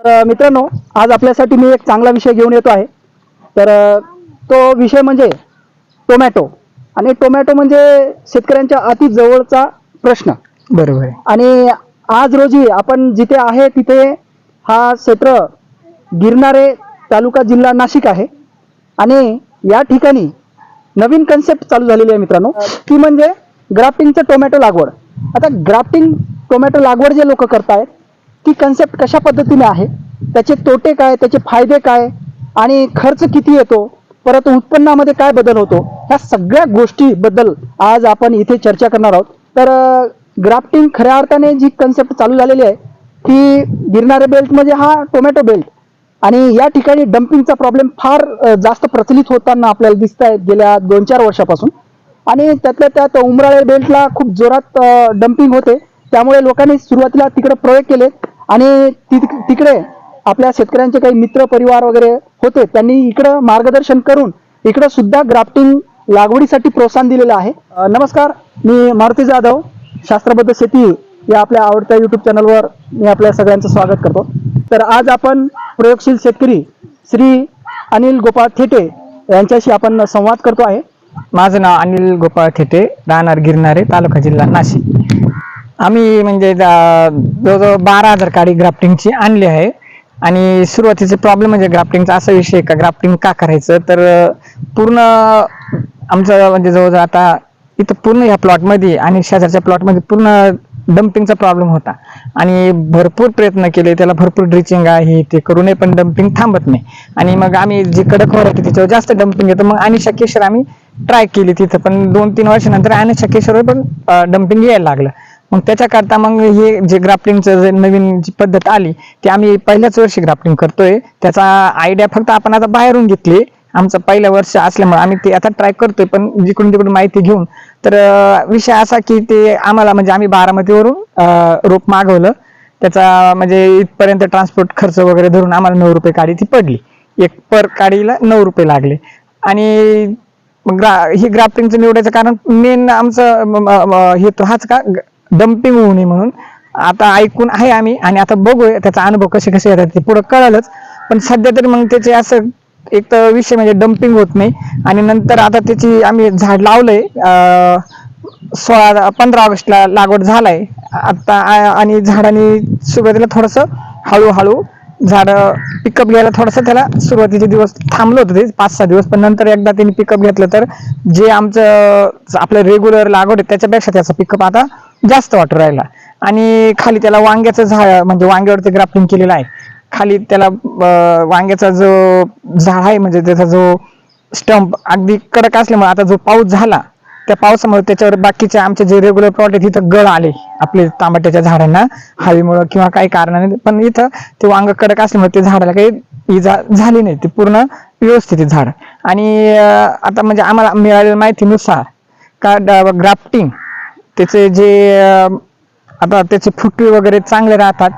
तर मित्रांनो आज आपल्यासाठी मी एक चांगला विषय घेऊन येतो आहे. तर तो विषय म्हणजे टोमॅटो. आणि टोमॅटो म्हणजे शेतकऱ्यांच्या अति जवळचा प्रश्न. बरोबर आणि आज रोजी आपण जिथे आहे तिथे हा क्षेत्र गिरणारे तालुका जिल्हा नाशिक आहे. आणि या ठिकाणी नवीन कन्सेप्ट चालू झालेली आहे मित्रांनो. ती म्हणजे ग्राफ्टिंगचं टोमॅटो लागवड. आता ग्राफ्टिंग टोमॅटो लागवड जे लोक करतायत ती कन्सेप्ट कशा पद्धतीने आहे? त्याचे तोटे काय? त्याचे फायदे काय? आणि खर्च किती येतो? परत उत्पन्नामध्ये काय बदल होतो? ह्या सगळ्या गोष्टीबद्दल आज आपण इथे चर्चा करणार आहोत. तर ग्राफ्टिंग खऱ्या अर्थाने जी कन्सेप्ट चालू झालेली आहे ती गिरणारे बेल्ट म्हणजे हा टोमॅटो बेल्ट आणि या ठिकाणी डम्पिंगचा प्रॉब्लेम फार जास्त प्रचलित होताना आपल्याला दिसत आहे गेल्या दोन चार वर्षापासून. आणि त्यातल्या त्यात उमराळे बेल्टला खूप जोरात डम्पिंग होते. त्यामुळे लोकांनी सुरुवातीला तिकडे प्रयोग केले. आणि तिकडे आपल्या शेतकऱ्यांचे काही मित्र परिवार वगैरे होते त्यांनी इकडं मार्गदर्शन करून इकडं सुद्धा ग्राफ्टिंग लागवडीसाठी प्रोत्साहन दिलेलं आहे. नमस्कार मी मारुती जाधव शास्त्रबद्ध शेती या आपल्या आवडत्या युट्यूब चॅनलवर मी आपल्या सगळ्यांचं स्वागत करतो. तर आज आपण प्रयोगशील शेतकरी श्री अनिल गोपाळ थेटे यांच्याशी आपण संवाद करतो आहे. माझं नाव अनिल गोपाळ थेटे राहणार गिरणारे तालुका जिल्हा नाशिक. आम्ही म्हणजे जवळजवळ बारा हजार काडी ग्राफ्टिंगची आणली आहे. आणि सुरुवातीचे प्रॉब्लेम म्हणजे ग्राफ्टिंगचा असा विषय का? ग्राफ्टिंग का करायचं? तर पूर्ण आमचं म्हणजे जवळजवळ आता इथं पूर्ण या प्लॉटमध्ये आणि शेजारच्या प्लॉटमध्ये पूर्ण डम्पिंगचा प्रॉब्लेम होता. आणि भरपूर प्रयत्न केले त्याला भरपूर ड्रिचिंग आहे ते करूनही पण डम्पिंग थांबत नाही. आणि मग आम्ही जी कडक व्हरायटी त्याच्यावर जास्त डम्पिंग येतं मग आणि शकेश्वर आम्ही ट्राय केली तिथं पण दोन तीन वर्षानंतर आणि शकेश्वर पण डम्पिंग यायला लागलं. मग त्याच्याकरता मग हे जे ग्राफ्टिंगचं जे नवीन जी पद्धत आली ती आम्ही पहिल्याच वर्षी ग्राफ्टिंग करतोय. त्याचा आयडिया फक्त आपण आता बाहेरून घेतली. आमचं पहिलं वर्ष असल्यामुळे आम्ही ते आता ट्राय करतोय पण जिकडून तिकडून माहिती घेऊन. तर विषय असा की ते आम्हाला म्हणजे आम्ही बारामतीवरून रोप मागवलं. त्याचा म्हणजे इथपर्यंत ट्रान्सपोर्ट खर्च वगैरे धरून आम्हाला नऊ रुपये काडी ती पडली. एक पर काडीला नऊ रुपये लागले. आणि ग्रा हे ग्राफ्टिंगचं निवडायचं कारण मेन आमचं हे तो हाच का? डम्पिंग होऊ नये म्हणून. आता ऐकून आहे आम्ही आणि आता बघूया त्याचा अनुभव कसे कसे येतात ते पुढं कळालंच. पण सध्या तरी मग त्याचे असं एक तर विषय म्हणजे डम्पिंग होत नाही. आणि नंतर आता त्याची आम्ही झाड लावलंय सोळा पंधरा ऑगस्टला लागवड झालाय. आता आणि झाडाने सुरुवातीला थोडस हळूहळू झाड पिकअप घ्यायला थोडस त्याला सुरुवातीचे दिवस थांबलं होतं ते पाच सहा दिवस. पण नंतर एकदा त्यांनी पिकअप घेतलं तर जे आमचं आपलं रेग्युलर लागवड आहे त्याच्यापेक्षा त्याचा पिकअप आता जास्त वाटू राहिला. आणि खाली त्याला वांग्याचं झाड म्हणजे वांग्यावरती ग्राफ्टिंग केलेलं आहे. खाली त्याला वांग्याचा जो झाड आहे म्हणजे त्याचा जो स्टंप अगदी कडक असल्यामुळे आता जो पाऊस झाला त्या पावसामुळे त्याच्यावर बाकीचे आमचे जे रेग्युलर प्लॉट आहे तिथं गळ आले. आपले तांबट्याच्या झाडांना हवेमुळं किंवा काही कारणाने. पण इथं ते वांग कडक असल्यामुळे ते झाडाला काही इजा झाली नाही. ते पूर्ण व्यवस्थित झाड. आणि आता म्हणजे आम्हाला मिळालेल्या माहितीनुसार का ग्राफ्टिंग त्याचे जे आता त्याचे फुटवे वगैरे चांगले राहतात.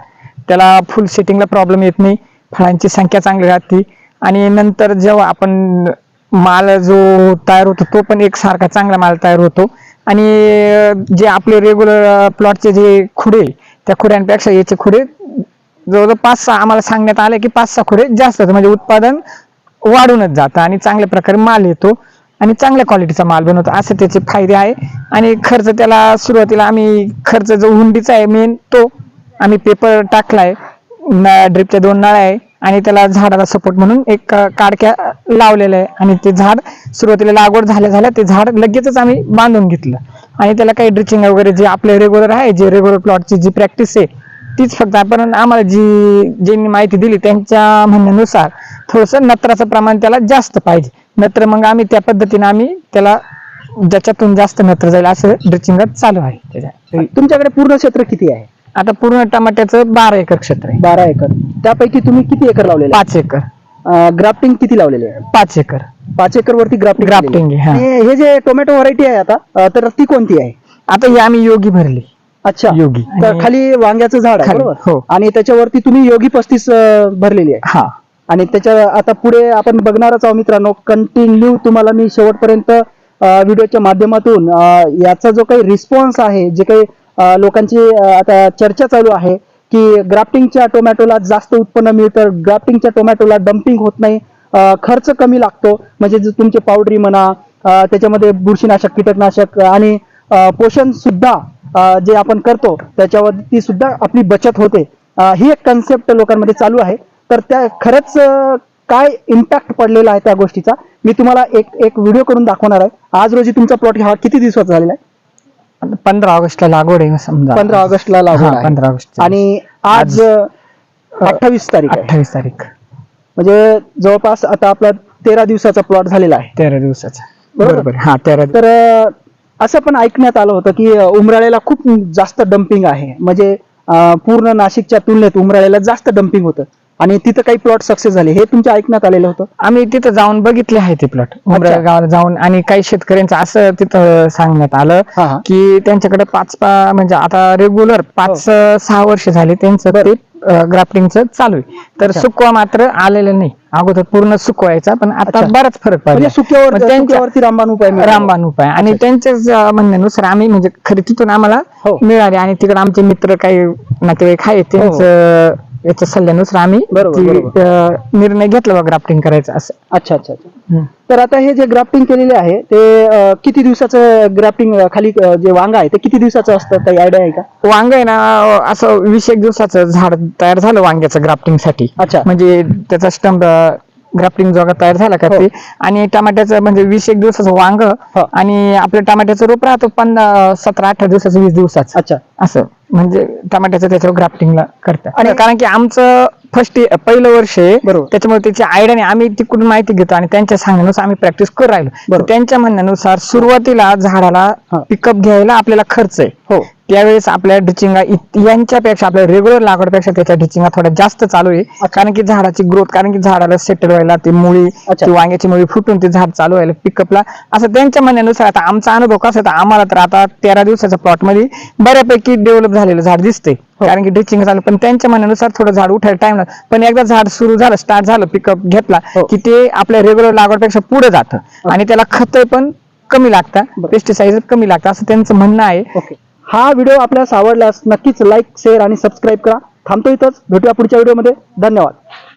त्याला फुल सेटिंगला प्रॉब्लेम येत नाही. फळांची संख्या चांगली राहते. आणि नंतर जेव्हा आपण माल जो तयार होतो तो पण एक सारखा चांगला माल तयार होतो. आणि जे आपले रेग्युलर प्लॉटचे जे खुडे त्या खुड्यांपेक्षा याचे खुडे जवळजवळ पाच सहा आम्हाला सांगण्यात आले की पाच सहा खुडे जास्त होतं म्हणजे उत्पादन वाढूनच जातं आणि चांगल्या प्रकारे माल येतो. आणि चांगल्या क्वालिटीचा माल बनवतो. असे त्याचे फायदे आहे. आणि खर्च त्याला सुरुवातीला आम्ही खर्च जो हुंडीचा आहे मेन तो आम्ही पेपर टाकलाय. ड्रिपच्या दोन नळ्या आहे. आणि त्याला झाडाला सपोर्ट म्हणून एक काडक्या लावलेलं आहे. आणि ते झाड सुरुवातीला लागवड झाल्या झाल्या ते झाड लगेचच आम्ही बांधून घेतलं. आणि त्याला काही ड्रिचिंग वगैरे जे आपले रेग्युलर आहे जे रेग्युलर प्लॉटची जी प्रॅक्टिस आहे तीच फक्त आपण आम्हाला जी ज्यांनी माहिती दिली त्यांच्या म्हणण्यानुसार थोडंसं नत्राचं प्रमाण त्याला जास्त पाहिजे. नत्र मग आम्ही त्या पद्धतीने आम्ही त्याला ज्याच्यातून जास्त नत्र जाईल असं ड्रिचिंग चालू आहे. त्याच्या तुमच्याकडे पूर्ण क्षेत्र किती आहे? आता पूर्ण टमाट्याचं बारा एकर क्षेत्र आहे. बारा एकर. त्यापैकी तुम्ही किती एकर लावलेले पाच एकर. ग्राफ्टिंग किती लावलेले आहे? पाच एकर. पाच एकर वरती ग्राफ्टिंग आहे, हा. जे टोमॅटो व्हरायटी आहे आता तर ती कोणती आहे? आता ही आम्ही योगी भरली. अच्छा. योगी. तर खाली वांग्याचं झाड आहे हो. आणि त्याच्यावरती तुम्ही योगी पस्तीस भरलेली आहे. हा. आणि त्याच्या आता पुढे आपण बघणारच आहोत मित्रांनो कंटिन्यू तुम्हाला मी शेवटपर्यंत व्हिडिओच्या माध्यमातून याचा जो काही रिस्पॉन्स आहे जे काही लोकांची आता चर्चा चालू आहे की ग्राफ्टिंगच्या टोमॅटोला जास्त उत्पन्न मिळतं ग्राफ्टिंगच्या टोमॅटोला डम्पिंग होत नाही खर्च कमी लागतो म्हणजे जे तुमचे पावडरी म्हणा त्याच्यामध्ये बुरशीनाशक कीटकनाशक आणि पोषण सुद्धा जे आपण करतो त्याच्यावरती सुद्धा आपली बचत होते. ही एक कन्सेप्ट लोकांमध्ये चालू आहे. तर त्या खरंच काय इम्पॅक्ट पडलेला आहे त्या गोष्टीचा मी तुम्हाला एक एक व्हिडिओ करून दाखवणार आहे. आज रोजी तुमचा प्लॉट हा किती दिवसाचा झालेला आहे? पंधरा ऑगस्टला लागवड आहे समजा. पंधरा ऑगस्टला लागवड. 15 ऑगस्ट आणि आज अठ्ठावीस तारीख अठ्ठावीस तारीख. म्हणजे जवळपास आता आपला तेरा दिवसाचा प्लॉट झालेला आहे. तेरा दिवसाचा. बरोबर. हा तेरा तर असं पण ऐकण्यात आलं होतं की उमराळ्याला खूप जास्त डम्पिंग आहे. म्हणजे पूर्ण नाशिकच्या तुलनेत उमराळ्याला जास्त डम्पिंग होतं. आणि तिथं काही प्लॉट सक्सेस झाले हे तुमच्या ऐकण्यात आलेलं होतं? आम्ही तिथं जाऊन बघितले आहे ते प्लॉट उमरा गावाला जाऊन आणि काही शेतकऱ्यांचं असं तिथं सांगण्यात आलं हा हा. की त्यांच्याकडे पाच पा- म्हणजे आता रेग्युलर पाच हो. सहा वर्ष झाले त्यांचं ते ग्राफ्टिंगचं चालू आहे. तर अच्छा. सुकवा मात्र आलेलं नाही. अगोदर पूर्ण सुकवायचा पण आता अच्छा. बराच फरक म्हणजे पडला सुक्यावर मग त्यांच्या- सुक्यावरती रामबाण उपाय मिळाला. रामबाण उपाय. आणि त्यांच्याच अं, म्हणण्यानुसार आम्ही म्हणजे खरी तिथून आम्हाला हो. मिळाले. आणि तिकडे आमचे मित्र काही नातेवाईक आहेत त्यांचं याच्या सल्ल्यानुसार आम्ही बरोबर, ती, बरोबर. अं, निर्णय घेतला बा ग्राफ्टिंग करायचं असं. अच्छा अच्छा अच्छा. हम्म. तर आता हे जे ग्राफ्टिंग केलेले आहे ते अं, किती दिवसाचं ग्राफ्टिंग खाली अं, जे वांगा आहे ते किती दिवसाचं असतं? काही आयडिया आहे का? वांग आहे ना असं वीस एक दिवसाचं झाड तयार झालं वांग्याचं ग्राफ्टिंगसाठी. अच्छा. म्हणजे त्याचा स्टंप ग्राफ्टिंग जोगा तयार झाला का हो. ते? आणि टमाट्याचं म्हणजे वीस एक दिवसाचं वांग हो. आणि आपलं टमाट्याचं रोप राहतो पंधरा सतरा अठरा दिवसाचं वीस दिवसाचं. अच्छा. असं. म्हणजे टमाट्याचं त्याच्यावर ग्राफ्टिंगला करतात. आणि- कारण की आमचं फर्स्ट पहिलं वर्ष आहे बरोबर. त्याच्यामुळे त्याची आयडिया नाही. आम्ही तिकडून माहिती घेतो आणि त्यांच्या सांगण्यानुसार आम्ही प्रॅक्टिस करू राहिलो. त्यांच्या म्हणण्यानुसार सुरुवातीला झाडाला. पिकअप घ्यायला आपल्याला खर्च आहे. हो. त्यावेळेस आपल्या इत- यांच्यापेक्षा आपल्या रेग्युलर लागवडपेक्षा त्याच्या ढिचिंगा थोड्या जास्त चालू आहे. कारण की झाडाची ग्रोथ कारण की झाडाला सेटल व्हायला ती मुळी. ती वांग्याची मुळी फुटून ते झाड चालू व्हायला पिकअपला असं त्यांच्या म्हणण्यानुसार आता आमचा अनुभव कसा आहे, तर आम्हाला तर आता तेरा दिवसाच्या प्लॉटमध्ये बऱ्यापैकी डेव्हलप झालेलं झाड दिसते कारण की ड्रिचिंग झालं पण त्यांच्या म्हणण्यानुसार थोडं झाड उठायला टाइम लागतो. पण एकदा झाड सुरू झालं स्टार्ट झालं पिकअप घेतला हो. की ते आपल्या रेग्युलर लागवडपेक्षा पुढे जातं. आणि त्याला खत पण कमी लागतात बरं. पेस्टिसाइड कमी लागतात असं त्यांचं म्हणणं आहे. हा व्हिडिओ आपल्यास आवडल्यास नक्कीच लाईक शेअर आणि सबस्क्राईब करा. थांबतो इथंच. भेटूया पुढच्या व्हिडिओमध्ये. धन्यवाद.